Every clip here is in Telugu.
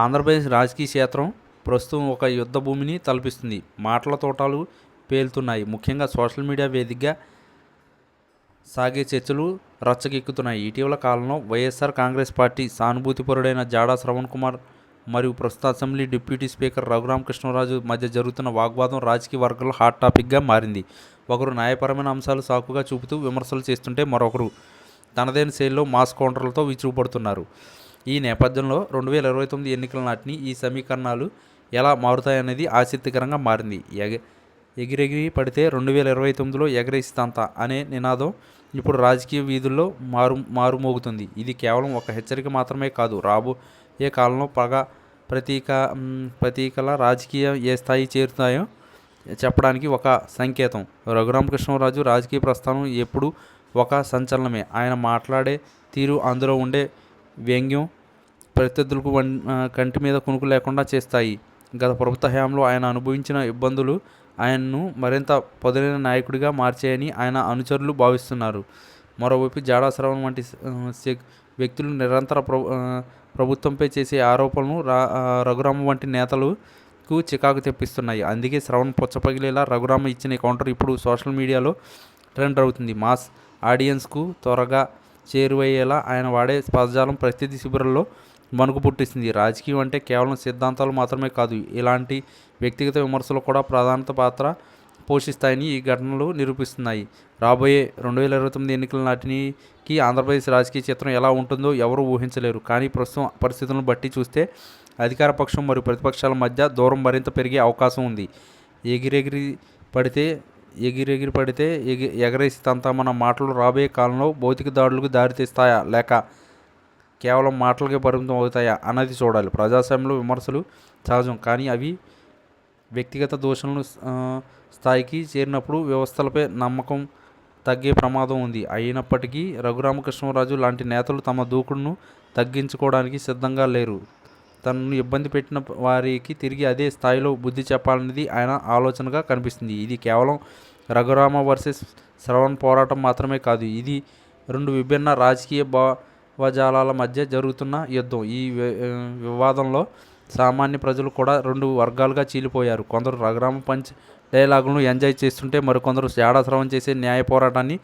ఆంధ్రప్రదేశ్ రాజకీయ క్షేత్రం ప్రస్తుతం ఒక యుద్ధ భూమిని తలపిస్తుంది. మాటల తోటాలు పేలుతున్నాయి. ముఖ్యంగా సోషల్ మీడియా వేదికగా సాగే చర్చలు రచ్చకెక్కుతున్నాయి ఇటీవల కాలంలో వైఎస్ఆర్ కాంగ్రెస్ పార్టీ సానుభూతిపరుడైన జాడా శ్రవణ్ కుమార్ మరియు ప్రస్తుత assembly deputy speaker Raghurama Krishnaraju మధ్య జరుగుతున్న వాగ్వాదం రాజకీయ వర్గాల్లో హాట్ టాపిక్గా మారింది. ఒకరు న్యాయపరమైన అంశాలు సాకుగా చూపుతూ విమర్శలు చేస్తుంటే మరొకరు తనదైన శైలిలో మాస్ కౌంటర్లతో విచురుపడుతున్నారు ఈ నేపథ్యంలో రెండు వేల ఇరవై తొమ్మిది ఎన్నికల నాటిని ఈ సమీకరణాలు ఎలా మారుతాయనేది ఆసక్తికరంగా మారింది. ఎగ ఎగిరెగిరి పడితే రెండు వేల ఇరవై తొమ్మిదిలో ఎగరేస్తాంత అనే నినాదం ఇప్పుడు రాజకీయ వీధుల్లో మారు మారుమోగుతుంది. ఇది కేవలం ఒక హెచ్చరిక మాత్రమే కాదు. రాబోయే కాలంలో పగ ప్రతీక ప్రతీకల రాజకీయ ఏ స్థాయి చేరుతాయో చెప్పడానికి ఒక సంకేతం. రఘురామకృష్ణరాజు రాజకీయ ప్రస్థానం ఎప్పుడు ఒక సంచలనమే. ఆయన మాట్లాడే తీరు అందులో ఉండే వ్యంగ్యం ప్రత్యర్థులకు కంటి మీద కునుకు లేకుండా చేస్తాయి. గత ప్రభుత్వ హయాంలో ఆయన అనుభవించిన ఇబ్బందులు ఆయన్ను మరింత పదునైన నాయకుడిగా మార్చాయని ఆయన అనుచరులు భావిస్తున్నారు. మరోవైపు జాడా శ్రవణ్ వంటి వ్యక్తులు నిరంతర ప్రభు ప్రభుత్వంపై చేసే ఆరోపణలు రా రఘురామ వంటి నేతలకు చికాకు తెప్పిస్తున్నాయి. అందుకే శ్రవణ్ పొచ్చపగిలేలా రఘురామ ఇచ్చిన కౌంటర్ ఇప్పుడు సోషల్ మీడియాలో ట్రెండ్ అవుతుంది. మాస్ ఆడియన్స్కు త్వరగా చేరువయ్యేలా ఆయన వాడే పదజాలం ప్రతినిధి శిబిరంలో మనకు పుట్టిస్తుంది. రాజకీయం అంటే కేవలం సిద్ధాంతాలు మాత్రమే కాదు ఇలాంటి వ్యక్తిగత విమర్శలు కూడా ప్రధాన పాత్ర పోషిస్తాయని ఈ ఘటనలు నిరూపిస్తున్నాయి. రాబోయే రెండు వేల ఇరవై తొమ్మిది ఎన్నికల నాటికి ఆంధ్రప్రదేశ్ రాజకీయ చిత్రం ఎలా ఉంటుందో ఎవరూ ఊహించలేరు. కానీ ప్రస్తుతం పరిస్థితులను బట్టి చూస్తే అధికార పక్షం మరియు ప్రతిపక్షాల మధ్య దూరం మరింత పెరిగే అవకాశం ఉంది. ఎగిరెగిరి పడితే ఎగిరెగిరి పడితే ఎగి ఎగరేసితంత మన మాటలు రాబోయే కాలంలో భౌతిక దాడులకు దారితీస్తాయా లేక కేవలం మాటలకే పరిమితం అవుతాయా అన్నది చూడాలి. ప్రజాస్వామ్యంలో విమర్శలు సహజం కానీ అవి వ్యక్తిగత దోషణలు స్థాయికి చేరినప్పుడు వ్యవస్థలపై నమ్మకం తగ్గే ప్రమాదం ఉంది. అయినప్పటికీ రఘురామకృష్ణరాజు లాంటి నేతలు తమ దూకుడును తగ్గించుకోవడానికి సిద్ధంగా లేరు. తనను ఇబ్బంది పెట్టిన వారికి తిరిగి అదే స్థాయిలో బుద్ధి చెప్పాలనేది ఆయన ఆలోచనగా కనిపిస్తుంది. ఇది కేవలం రఘురామ వర్సెస్ శ్రవణ్ పోరాటం మాత్రమే కాదు ఇది రెండు విభిన్న రాజకీయ బా భావజాలాల మధ్య జరుగుతున్న యుద్ధం. ఈ వివాదంలో సామాన్య ప్రజలు కూడా రెండు వర్గాలుగా చీలిపోయారు. కొందరు రఘురామ పంచ్ డైలాగులను ఎంజాయ్ చేస్తుంటే మరికొందరు జాడా శ్రవణ్ చేసే న్యాయ పోరాటాన్ని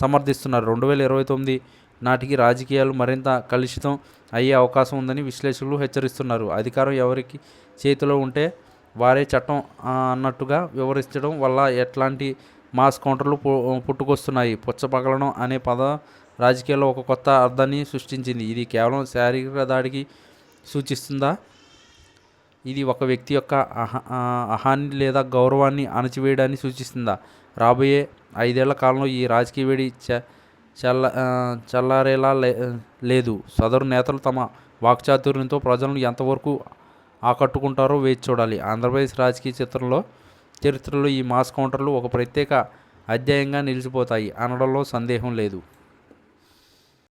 సమర్థిస్తున్నారు. రెండు వేల ఇరవై తొమ్మిది నాటికి రాజకీయాలు మరింత కలుషితం అయ్యే అవకాశం ఉందని విశ్లేషకులు హెచ్చరిస్తున్నారు. అధికారం ఎవరికి చేతిలో ఉంటే వారే చట్టం అన్నట్టుగా వివరించడం వల్ల ఎట్లాంటి మాస్ కౌంటర్లు పుట్టుకొస్తున్నాయి. పుచ్చపగలడం అనే పద రాజకీయాల్లో ఒక కొత్త అర్థాన్ని సృష్టించింది. ఇది కేవలం శారీరక దాడికి సూచిస్తుందా? ఇది ఒక వ్యక్తి యొక్క అహ అహాన్ని లేదా గౌరవాన్ని అణచివేయడాన్ని సూచిస్తుందా? రాబోయే ఐదేళ్ళ కాలంలో ఈ రాజకీయ వేడి చ చల్ల చల్లారేలా లే లేదు. సదరు నేతలు తమ వాక్చాతుర్యంతో ప్రజలను ఎంతవరకు ఆకట్టుకుంటారో వేచి చూడాలి. ఆంధ్రప్రదేశ్ రాజకీయ చిత్రంలో చరిత్రలో ఈ మాస్ కౌంటర్లు ఒక ప్రత్యేక అధ్యాయంగా నిలిచిపోతాయి. అనడంలో సందేహం లేదు.